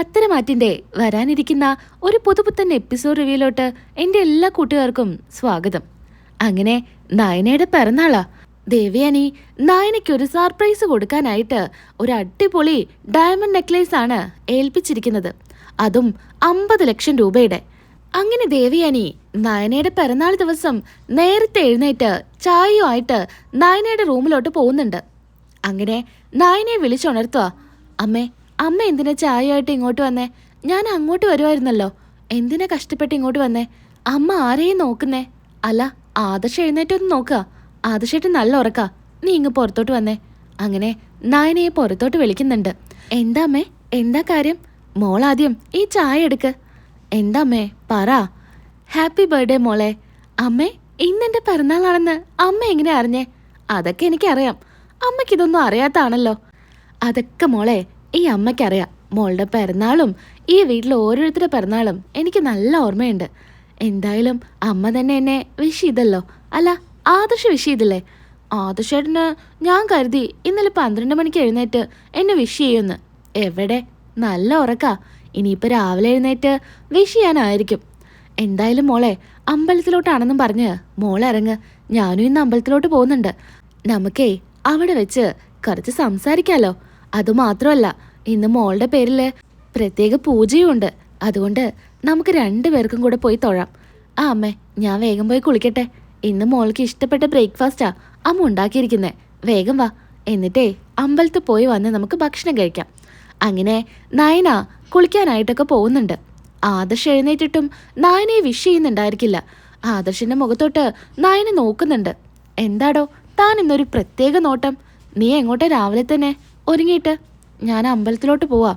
പത്തരമാറ്റിന്റെ വരാനിരിക്കുന്ന ഒരു പുതുപുത്തൻ എപ്പിസോഡ് റിവ്യൂലോട്ട് എന്റെ എല്ലാ കൂട്ടുകാർക്കും സ്വാഗതം. അങ്ങനെ നയനയുടെ പിറന്നാളാ. ദേവയാനി നയനയ്ക്ക് ഒരു സർപ്രൈസ് കൊടുക്കാനായിട്ട് ഒരു അടിപൊളി ഡയമണ്ട് നെക്ലേസ് ആണ് ഏൽപ്പിച്ചിരിക്കുന്നത്. അതും അമ്പത് ലക്ഷം രൂപയുടെ. അങ്ങനെ ദേവയാനി നയനയുടെ പിറന്നാൾ ദിവസം നേരത്തെ എഴുന്നേറ്റ് ചായയുമായിട്ട് നയനയുടെ റൂമിലോട്ട് പോകുന്നുണ്ട്. അങ്ങനെ നായനയെ വിളിച്ചുണർത്തുക അമ്മേ അമ്മ എന്തിനാ ചായയായിട്ട് ഇങ്ങോട്ട് വന്നേ? ഞാൻ അങ്ങോട്ട് വരുമായിരുന്നല്ലോ എന്തിനാ കഷ്ടപ്പെട്ട് ഇങ്ങോട്ട് വന്നേ? അമ്മ ആരെയും നോക്കുന്നേ? അല്ല ആദർശ എഴുന്നേറ്റൊന്ന് നോക്കുക ആദർശേട്ട് നല്ല ഉറക്കാ. നീ ഇങ്ങ് പുറത്തോട്ട് വന്നേ. അങ്ങനെ നായനയെ പുറത്തോട്ട് വിളിക്കുന്നുണ്ട്. എന്താ അമ്മേ? എന്താ കാര്യം? മോൾ ആദ്യം ഈ ചായ എടുക്ക്. എന്താ അമ്മേ? പറ. ഹാപ്പി ബർത്ത്ഡേ മോളെ. അമ്മേ ഇന്നെന്റെ പിറന്നാളാണെന്ന് അമ്മ എങ്ങനെ അറിഞ്ഞേ? അതൊക്കെ എനിക്കറിയാം. അമ്മയ്ക്ക് ഇതൊന്നും അറിയാത്താണല്ലോ അതൊക്കെ മോളെ ഈ അമ്മയ്ക്കറിയാം മോളുടെ പിറന്നാളും ഈ വീട്ടിലെ ഓരോരുത്തരുടെ പിറന്നാളും എനിക്ക് നല്ല ഓർമ്മയുണ്ട്. എന്തായാലും അമ്മ തന്നെ എന്നെ വിഷ് ചെയ്തല്ലോ. അല്ല ആദർശ വിഷ് ചെയ്തില്ലേ? ആദർശേട്ടന് ഞാൻ കരുതി ഇന്നലെ പന്ത്രണ്ട് മണിക്ക് എഴുന്നേറ്റ് എന്നെ വിഷ് ചെയ്യുമെന്ന്. എവിടെ? നല്ല ഉറക്കാ. ഇനിയിപ്പോൾ രാവിലെ എഴുന്നേറ്റ് വിഷ് ചെയ്യാനായിരിക്കും. എന്തായാലും മോളെ അമ്പലത്തിലോട്ടാണെന്നും പറഞ്ഞ് മോൾ ഇറങ്ങ്. ഞാനും ഇന്ന് അമ്പലത്തിലോട്ട് പോകുന്നുണ്ട്. നമുക്കേ അവിടെ വെച്ച് കുറച്ച് സംസാരിക്കാലോ. അതുമാത്രമല്ല ഇന്ന് മോളുടെ പേരിൽ പ്രത്യേക പൂജയുണ്ട്. അതുകൊണ്ട് നമുക്ക് രണ്ടുപേർക്കും കൂടെ പോയി തൊഴാം. ആ അമ്മേ ഞാൻ വേഗം പോയി കുളിക്കട്ടെ. ഇന്ന് മോൾക്ക് ഇഷ്ടപ്പെട്ട ബ്രേക്ക്ഫാസ്റ്റാ അമ്മ ഉണ്ടാക്കിയിരിക്കുന്നേ. വേഗം വാ. എന്നിട്ടേ അമ്പലത്തിൽ പോയി വന്ന് നമുക്ക് ഭക്ഷണം കഴിക്കാം. അങ്ങനെ നയന കുളിക്കാനായിട്ടൊക്കെ പോകുന്നുണ്ട്. ആദർശ് എഴുന്നേറ്റിട്ടും നയനയെ വിഷ് ചെയ്യുന്നുണ്ടായിരിക്കില്ല. ആദർശിന്റെ മുഖത്തോട്ട് നയന നോക്കുന്നുണ്ട്. എന്താടോ താൻ ഇന്നൊരു പ്രത്യേക നോട്ടം. നീ എങ്ങോട്ടാ രാവിലെ തന്നെ? ഒരുങ്ങിയിട്ട് ഞാൻ അമ്പലത്തിലോട്ട് പോവാ.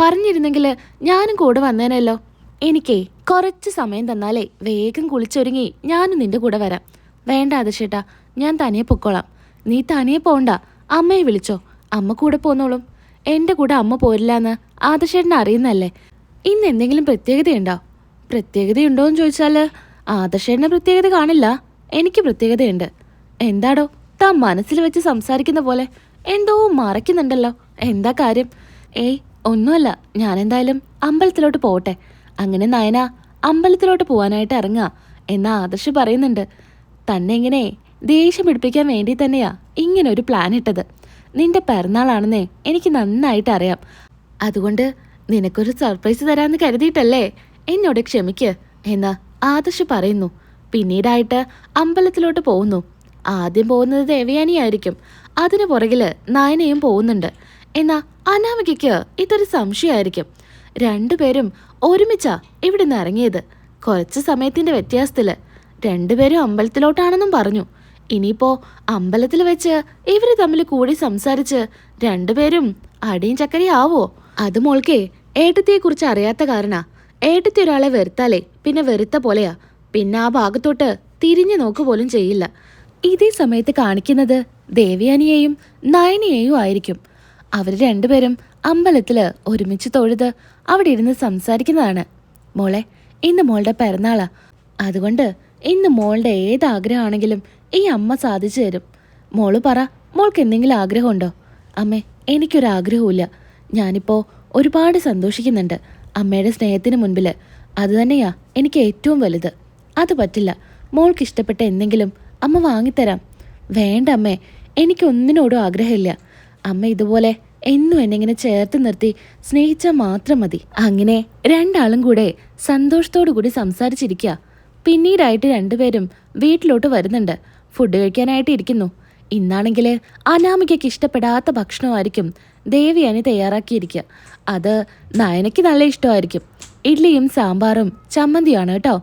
പറഞ്ഞിരുന്നെങ്കിൽ ഞാനും കൂടെ വന്നേനല്ലോ. എനിക്കേ കുറച്ച് സമയം തന്നാലേ വേഗം കുളിച്ചൊരുങ്ങി ഞാനും നിന്റെ കൂടെ വരാം. വേണ്ട ആദർശേട്ടാ ഞാൻ തനിയെ പൊക്കോളാം. നീ തനിയെ പോണ്ട അമ്മയെ വിളിച്ചോ. അമ്മ കൂടെ പോന്നോളും. എന്റെ കൂടെ അമ്മ പോരില്ലാന്ന് ആദർശേട്ടൻ അറിയുന്നല്ലേ? ഇന്ന് എന്തെങ്കിലും പ്രത്യേകതയുണ്ടോ? പ്രത്യേകതയുണ്ടോ എന്ന് ചോദിച്ചാൽ ആദർശേട്ടന് പ്രത്യേകത കാണില്ല. എനിക്ക് പ്രത്യേകതയുണ്ട്. എന്താടോ താൻ മനസ്സിൽ വെച്ച് സംസാരിക്കുന്ന പോലെ എന്തോ മറയ്ക്കുന്നുണ്ടല്ലോ. എന്താ കാര്യം? ഏയ് ഒന്നുമല്ല. ഞാൻ എന്തായാലും അമ്പലത്തിലോട്ട് പോകട്ടെ അങ്ങനെ നയന അമ്പലത്തിലോട്ട് പോകാനായിട്ട് ഇറങ്ങുക എന്ന ആദർശ് പറയുന്നുണ്ട്. തന്നെ ഇങ്ങനെ ദേഷ്യം പിടിപ്പിക്കാൻ വേണ്ടി തന്നെയാ ഇങ്ങനെ ഒരു പ്ലാൻ ഇട്ടത്. നിന്റെ പിറന്നാളാണെന്നേ എനിക്ക് നന്നായിട്ട് അറിയാം. അതുകൊണ്ട് നിനക്കൊരു സർപ്രൈസ് തരാമെന്ന് കരുതിയിട്ടല്ലേ? എന്നോട് ക്ഷമിക്ക് എന്ന് ആദർശ് പറയുന്നു. പിന്നീടായിട്ട് അമ്പലത്തിലോട്ട് പോകുന്നു. ആദ്യം പോകുന്നത് ദേവയാനിയായിരിക്കും. അതിനു പുറകിൽ നയനയും പോകുന്നുണ്ട്. എന്നാ അനാമികയ്ക്ക് ഇതൊരു സംശയമായിരിക്കും. രണ്ടുപേരും ഒരുമിച്ചാ ഇവിടുന്ന് ഇറങ്ങിയത്. കുറച്ച് സമയത്തിന്റെ വ്യത്യാസത്തിൽ രണ്ടുപേരും അമ്പലത്തിലോട്ടാണെന്നും പറഞ്ഞു. ഇനിയിപ്പോ അമ്പലത്തിൽ വെച്ച് ഇവർ തമ്മിൽ കൂടി സംസാരിച്ച് രണ്ടുപേരും അടിയും ചക്കരയാവോ അത് മോൾക്കേ ഏട്ടത്തിയെ കുറിച്ച് അറിയാത്ത കാരണ. ഏട്ടത്തി ഒരാളെ വെറുത്താലേ പിന്നെ വെറുത്ത പോലെയാ. പിന്നെ ആ ഭാഗത്തോട്ട് തിരിഞ്ഞു നോക്ക് പോലും ചെയ്യില്ല. ഇതേ സമയത്ത് കാണിക്കുന്നത് ദേവയാനിയെയും നയനിയെയും ആയിരിക്കും. അവർ രണ്ടുപേരും അമ്പലത്തിൽ ഒരുമിച്ച് തൊഴുത് അവിടെ ഇരുന്ന് സംസാരിക്കുന്നതാണ്. മോളെ ഇന്ന് മോളുടെ പിറന്നാളാ. അതുകൊണ്ട് ഇന്ന് മോളുടെ ഏത് ആഗ്രഹമാണെങ്കിലും ഈ അമ്മ സാധിച്ചു തരും. മോൾ പറ മോൾക്ക് എന്തെങ്കിലും ആഗ്രഹമുണ്ടോ? അമ്മേ എനിക്കൊരാഗ്രഹവുമില്ല. ഞാനിപ്പോൾ ഒരുപാട് സന്തോഷിക്കുന്നുണ്ട് അമ്മയുടെ സ്നേഹത്തിന് മുൻപിൽ അത് തന്നെയാ എനിക്ക് ഏറ്റവും വലുത്. അത് പറ്റില്ല. മോൾക്ക് ഇഷ്ടപ്പെട്ട എന്തെങ്കിലും അമ്മ വാങ്ങിത്തരാം. വേണ്ട അമ്മേ എനിക്കൊന്നിനോടും ആഗ്രഹമില്ല. അമ്മ ഇതുപോലെ എന്നും എന്നെ ഇങ്ങനെ ചേർത്ത് നിർത്തി സ്നേഹിച്ചാൽ മാത്രം മതി. അങ്ങനെ രണ്ടാളും കൂടെ സന്തോഷത്തോടു കൂടി സംസാരിച്ചിരിക്കുക പിന്നീടായിട്ട് രണ്ടുപേരും വീട്ടിലോട്ട് വരുന്നുണ്ട്. ഫുഡ് കഴിക്കാനായിട്ട് ഇരിക്കുന്നു. ഇന്നാണെങ്കിൽ അനാമികയ്ക്ക് ഇഷ്ടപ്പെടാത്ത ഭക്ഷണമായിരിക്കും ദേവിയാനി തയ്യാറാക്കിയിരിക്കുക. അത് നയനയ്ക്ക് നല്ല ഇഷ്ടമായിരിക്കും. ഇഡ്ലിയും സാമ്പാറും ചമ്മന്തിയാണ് കേട്ടോ.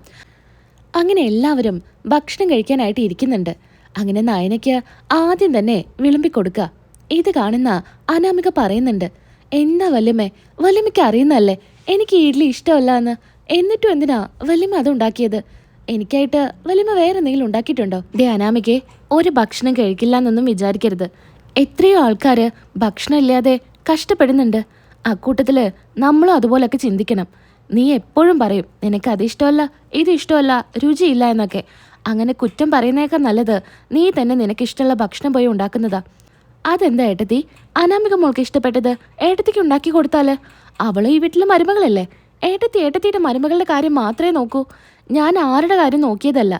അങ്ങനെ എല്ലാവരും ഭക്ഷണം കഴിക്കാനായിട്ട് ഇരിക്കുന്നുണ്ട്. അങ്ങനെ നയനയ്ക്ക് ആദ്യം തന്നെ വിളമ്പിക്കൊടുക്കുക ഇത് കാണുന്ന അനാമിക പറയുന്നുണ്ട് എന്താ വല്യമ്മേ വല്യമ്മയ്ക്ക് അറിയുന്നല്ലേ എനിക്ക് ഇഡ്ഡലി ഇഷ്ടമല്ല എന്ന് എന്നിട്ടും എന്തിനാ വല്യമ്മ അത് ഉണ്ടാക്കിയത്? എനിക്കായിട്ട് വല്യമ്മ വേറെ എന്തെങ്കിലും ഉണ്ടാക്കിയിട്ടുണ്ടോ? ദേ അനാമികെ ഒരു ഭക്ഷണം കഴിക്കില്ല എന്നൊന്നും വിചാരിക്കരുത്. എത്രയോ ആൾക്കാർ ഭക്ഷണം ഇല്ലാതെ കഷ്ടപ്പെടുന്നുണ്ട്. അക്കൂട്ടത്തിൽ നമ്മളും അതുപോലൊക്കെ ചിന്തിക്കണം. നീ എപ്പോഴും പറയും നിനക്ക് അത് ഇഷ്ടമല്ല ഇത് ഇഷ്ടമല്ല രുചിയില്ല എന്നൊക്കെ. അങ്ങനെ കുറ്റം പറയുന്നേക്കാൾ നല്ലത് നീ തന്നെ നിനക്ക് ഇഷ്ടമുള്ള ഭക്ഷണം പോയി ഉണ്ടാക്കുന്നതാ. അതെന്താ ഏട്ടത്തി? അനാമിക മോൾക്ക് ഇഷ്ടപ്പെട്ടത് ഏട്ടത്തിക്ക് ഉണ്ടാക്കി കൊടുത്താൽ? അവൾ ഈ വീട്ടിലെ മരുമകളല്ലേ? ഏട്ടത്തി ഏട്ടത്തിയുടെ മരുമകളുടെ കാര്യം മാത്രമേ നോക്കൂ. ഞാൻ ആരുടെ കാര്യം നോക്കിയതല്ല.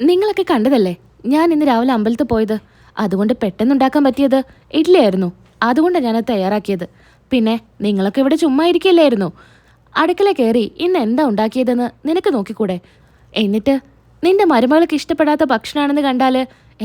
നിങ്ങളൊക്കെ കണ്ടതല്ലേ? ഞാൻ ഇന്ന് രാവിലെ അമ്പലത്തിൽ പോയത്. അതുകൊണ്ട് പെട്ടെന്നുണ്ടാക്കാൻ പറ്റിയത് ഇഡ്ഡലിയായിരുന്നു. അതുകൊണ്ടാണ് ഞാനത് തയ്യാറാക്കിയത്. പിന്നെ നിങ്ങളൊക്കെ ഇവിടെ ചുമ്മാ ഇരിക്കില്ലായിരുന്നു. അടുക്കള കയറി ഇന്ന് എന്താ ഉണ്ടാക്കിയതെന്ന് നിനക്ക് നോക്കിക്കൂടെ? എന്നിട്ട് നിന്റെ മരുമകൾക്ക് ഇഷ്ടപ്പെടാത്ത ഭക്ഷണമാണെന്ന് കണ്ടാൽ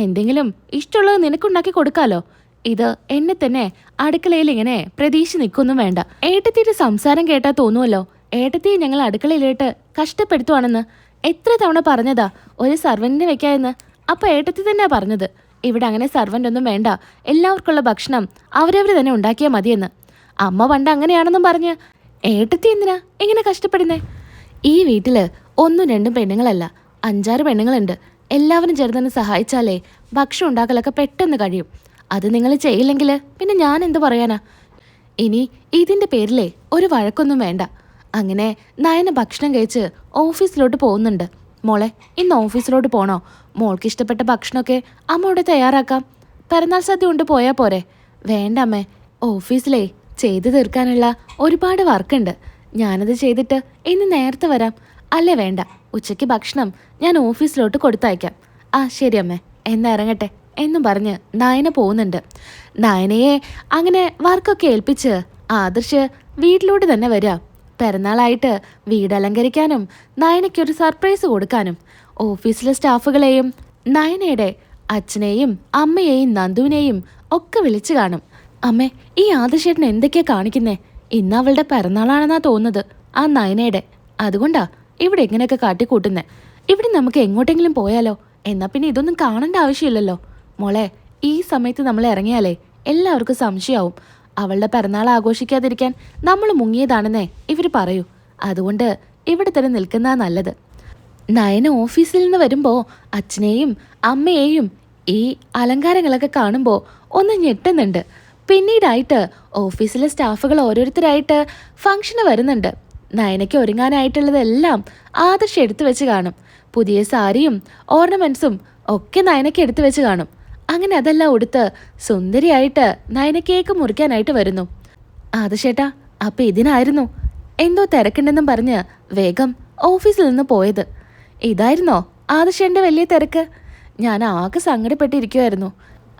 എന്തെങ്കിലും ഇഷ്ടമുള്ളത് നിനക്കുണ്ടാക്കി കൊടുക്കാലോ? ഇത് എന്നെ തന്നെ അടുക്കളയിൽ ഇങ്ങനെ പ്രതീക്ഷ നിൽക്കൊന്നും വേണ്ട. ഏട്ടത്തിയുടെ സംസാരം കേട്ടാ തോന്നുമല്ലോ ഏട്ടത്തിയെ ഞങ്ങൾ അടുക്കളയിലിട്ട് കഷ്ടപ്പെടുത്തുവാണെന്ന് എത്ര തവണ പറഞ്ഞതാ ഒരു സർവന്റിനെ വെക്കാമെന്ന് അപ്പൊ ഏട്ടത്തി തന്നെ പറഞ്ഞത്. ഇവിടെ അങ്ങനെ സർവന്റ് ഒന്നും വേണ്ട. എല്ലാവർക്കുള്ള ഭക്ഷണം അവരവർ തന്നെ ഉണ്ടാക്കിയാൽ മതിയെന്ന്. അമ്മ പണ്ട് അങ്ങനെയാണെന്നും പറഞ്ഞ് ഏട്ടത്തി എന്തിനാ എങ്ങനെ കഷ്ടപ്പെടുന്നേ? ഈ വീട്ടിൽ ഒന്നും രണ്ടും പെണ്ണുങ്ങളല്ല. അഞ്ചാറ് പെണ്ണുങ്ങളുണ്ട്. എല്ലാവരും ചേർന്ന് സഹായിച്ചാലേ ഭക്ഷണം ഉണ്ടാക്കലൊക്കെ പെട്ടെന്ന് കഴിയും. അത് നിങ്ങൾ ചെയ്യില്ലെങ്കിൽ പിന്നെ ഞാൻ എന്ത് പറയാനാ? ഇനി ഇതിന്റെ പേരിലേ ഒരു വഴക്കൊന്നും വേണ്ട. അങ്ങനെ നയന ഭക്ഷണം കഴിച്ച് ഓഫീസിലോട്ട് പോകുന്നുണ്ട്. മോളെ ഇന്ന് ഓഫീസിലോട്ട് പോണോ? മോൾക്ക് ഇഷ്ടപ്പെട്ട ഭക്ഷണമൊക്കെ അമ്മയോട് തയ്യാറാക്കാം. പിറന്നാൾ സദ്യ കൊണ്ട് പോയാൽ പോരെ. വേണ്ട അമ്മേ ഓഫീസിലേ ചെയ്തു തീർക്കാനുള്ള ഒരുപാട് വർക്കുണ്ട് ഞാനത് ചെയ്തിട്ട് ഇന്ന് നേരത്തെ വരാം. അല്ലേ വേണ്ട ഉച്ചയ്ക്ക് ഭക്ഷണം ഞാൻ ഓഫീസിലോട്ട് കൊടുത്തയക്കാം. ആ ശരി അമ്മേ എന്നാ ഇറങ്ങട്ടെ എന്നും പറഞ്ഞ് നയന പോകുന്നുണ്ട്. നയനയെ അങ്ങനെ വർക്കൊക്കെ ഏൽപ്പിച്ച് ആദർശ് വീട്ടിലോട്ട് തന്നെ വരിക. പിറന്നാളായിട്ട് വീട് അലങ്കരിക്കാനും നയനയ്ക്കൊരു സർപ്രൈസ് കൊടുക്കാനും ഓഫീസിലെ സ്റ്റാഫുകളെയും നയനയുടെ അച്ഛനെയും അമ്മയെയും നന്ദുവിനെയും ഒക്കെ വിളിച്ചു കാണും. അമ്മേ ഈ ആദർശേട്ടൻ എന്തൊക്കെയാ കാണിക്കുന്നേ? ഇന്ന് അവളുടെ പിറന്നാളാണെന്നാ തോന്നുന്നത് ആ നയനയുടെ. അതുകൊണ്ടാ ഇവിടെ എങ്ങനെയൊക്കെ കാട്ടിക്കൂട്ടുന്നേ? ഇവിടെ നമുക്ക് എങ്ങോട്ടെങ്കിലും പോയാലോ? എന്നാ പിന്നെ ഇതൊന്നും കാണേണ്ട ആവശ്യമില്ലല്ലോ. മോളെ ഈ സമയത്ത് നമ്മൾ ഇറങ്ങിയാലേ എല്ലാവർക്കും സംശയമാവും അവളുടെ പിറന്നാൾ ആഘോഷിക്കാതിരിക്കാൻ നമ്മൾ മുങ്ങിയതാണെന്നേ ഇവർ പറയൂ. അതുകൊണ്ട് ഇവിടെ തന്നെ നിൽക്കുന്നതാ നല്ലത്. നയന ഓഫീസിൽ നിന്ന് വരുമ്പോൾ അച്ഛനെയും അമ്മയെയും ഈ അലങ്കാരങ്ങളൊക്കെ കാണുമ്പോൾ ഒന്ന് ഞെട്ടുന്നുണ്ട്. പിന്നീടായിട്ട് ഓഫീസിലെ സ്റ്റാഫുകൾ ഓരോരുത്തരായിട്ട് ഫംഗ്ഷന് വരുന്നുണ്ട്. നയനയ്ക്ക് ഒരുങ്ങാനായിട്ടുള്ളതെല്ലാം ആദർശ് എടുത്തു വെച്ച് കാണും. പുതിയ സാരിയും ഓർണമെന്റ്സും ഒക്കെ നയനയ്ക്ക് എടുത്തു വെച്ച് കാണും. അങ്ങനെ അതെല്ലാം ഉടുത്ത് സുന്ദരിയായിട്ട് നയനക്കേക്ക് കേക്ക് മുറിക്കാനായിട്ട് വരുന്നു. ആദർശേട്ടാ അപ്പൊ ഇതിനായിരുന്നു? എന്തോ തിരക്കുണ്ടെന്നും പറഞ്ഞ് വേഗം ഓഫീസിൽ നിന്ന് പോയത്. ഇതായിരുന്നോ ആദർശേന്റെ വലിയ തിരക്ക്? ഞാൻ ആകെ സങ്കടപ്പെട്ടിരിക്കുമായിരുന്നു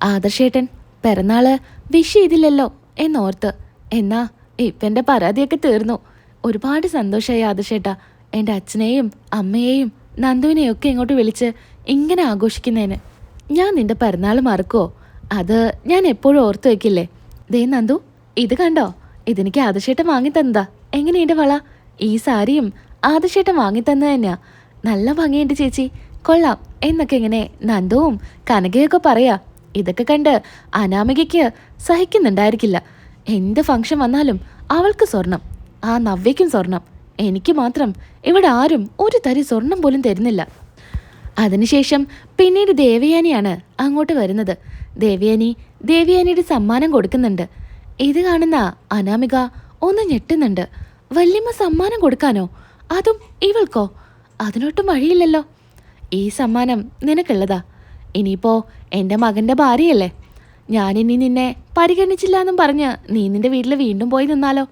ആദർശേട്ടൻ പിറന്നാൾ വിഷ് ചെയ്തില്ലല്ലോ എന്നോർത്ത്. എന്നാ ഇപ്പം പരാതിയൊക്കെ തീർന്നു. ഒരുപാട് സന്തോഷമായി ആദർശേട്ടാ. എന്റെ അച്ഛനെയും അമ്മയെയും നന്ദുവിനെയും ഒക്കെ ഇങ്ങോട്ട് വിളിച്ച് ഇങ്ങനെ ആഘോഷിക്കുന്നതിന്. ഞാൻ നിന്റെ പിറന്നാൾ മറക്കുമോ അത് ഞാൻ എപ്പോഴും ഓർത്തു വെക്കില്ലേ? ദേ നന്ദു ഇത് കണ്ടോ? ഇതെനിക്ക് ആദർശേട്ടൻ വാങ്ങി തന്നതാ എങ്ങനെയുണ്ട് വള? ഈ സാരിയും ആദർശേട്ടൻ വാങ്ങി തന്നത് തന്നെയാ. നല്ല ഭംഗിയുണ്ട് ചേച്ചി. കൊള്ളാം. എന്നൊക്കെ ഇങ്ങനെ നന്ദുവും കനകയൊക്കെ പറയാ. ഇതൊക്കെ കണ്ട് അനാമികയ്ക്ക് സഹിക്കുന്നുണ്ടായിരിക്കില്ല. എന്ത് ഫംഗ്ഷൻ വന്നാലും അവൾക്ക് സ്വർണം. ആ നവ്യയ്ക്കും സ്വർണം. എനിക്ക് മാത്രം. ഇവിടെ ആരും ഒരു തരി സ്വർണം പോലും തരുന്നില്ല. അതിനുശേഷം പിന്നീട് ദേവയാനിയാണ് അങ്ങോട്ട് വരുന്നത്. ദേവയാനി ദേവയാനിയുടെ സമ്മാനം കൊടുക്കുന്നുണ്ട്. ഇത് കാണുന്ന അനാമിക ഒന്ന് ഞെട്ടുന്നുണ്ട്. വല്യമ്മ സമ്മാനം കൊടുക്കാനോ? അതും ഇവൾക്കോ? അതിനൊട്ടും വഴിയില്ലല്ലോ. ഈ സമ്മാനം നിനക്കുള്ളതാ. ഇനിയിപ്പോ എന്റെ മകന്റെ ഭാര്യയല്ലേ? ഞാനിനി നിന്നെ പരിഗണിച്ചില്ല എന്നും പറഞ്ഞ് നീ നിന്റെ വീട്ടിൽ വീണ്ടും പോയി നിന്നാലോ?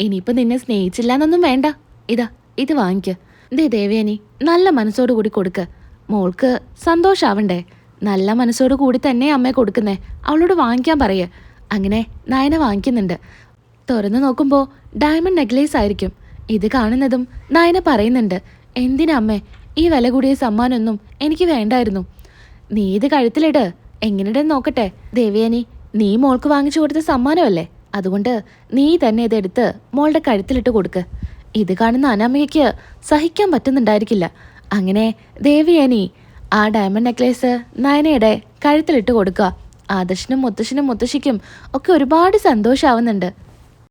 ഇനിയിപ്പോ നിന്നെ സ്നേഹിച്ചില്ല എന്നൊന്നും വേണ്ട. ഇതാ ഇത് വാങ്ങിക്ക്. ദേ ദേവയാനി നല്ല മനസ്സോടു കൂടി കൊടുക്ക്. മോൾക്ക് സന്തോഷാവണ്ടേ. നല്ല മനസ്സോടു കൂടി തന്നെ അമ്മ കൊടുക്കുന്നേ. അവളോട് വാങ്ങിക്കാൻ പറയേ. അങ്ങനെ നയന വാങ്ങിക്കുന്നുണ്ട്. തുറന്നു നോക്കുമ്പോൾ ഡയമണ്ട് നെക്ലേസ് ആയിരിക്കും. ഇത് കാണുന്നതും നയന പറയുന്നുണ്ട്. എന്തിനാ അമ്മേ ഈ വില കൂടിയ സമ്മാനമൊന്നും എനിക്ക് വേണ്ടായിരുന്നു. നീ ഇത് കഴുത്തിലിട്. എങ്ങനെയുണ്ടെന്ന് നോക്കട്ടെ. ദേവയാനി നീ മോൾക്ക് വാങ്ങിച്ചു കൊടുത്ത സമ്മാനമല്ലേ? അതുകൊണ്ട് നീ തന്നെ ഇതെടുത്ത് മോളുടെ കഴുത്തിലിട്ട് കൊടുക്ക്. ഇത് കാണുന്ന അനാമികയ്ക്ക് സഹിക്കാൻ പറ്റുന്നുണ്ടായിരിക്കില്ല. അങ്ങനെ ദേവിയാനി ആ ഡയമണ്ട് നെക്ലേസ് നയനയുടെ കഴുത്തിലിട്ട് കൊടുക്കുക. ആദർശനും മുത്തശ്ശനും മുത്തശ്ശിക്കും ഒക്കെ ഒരുപാട് സന്തോഷാവുന്നുണ്ട്.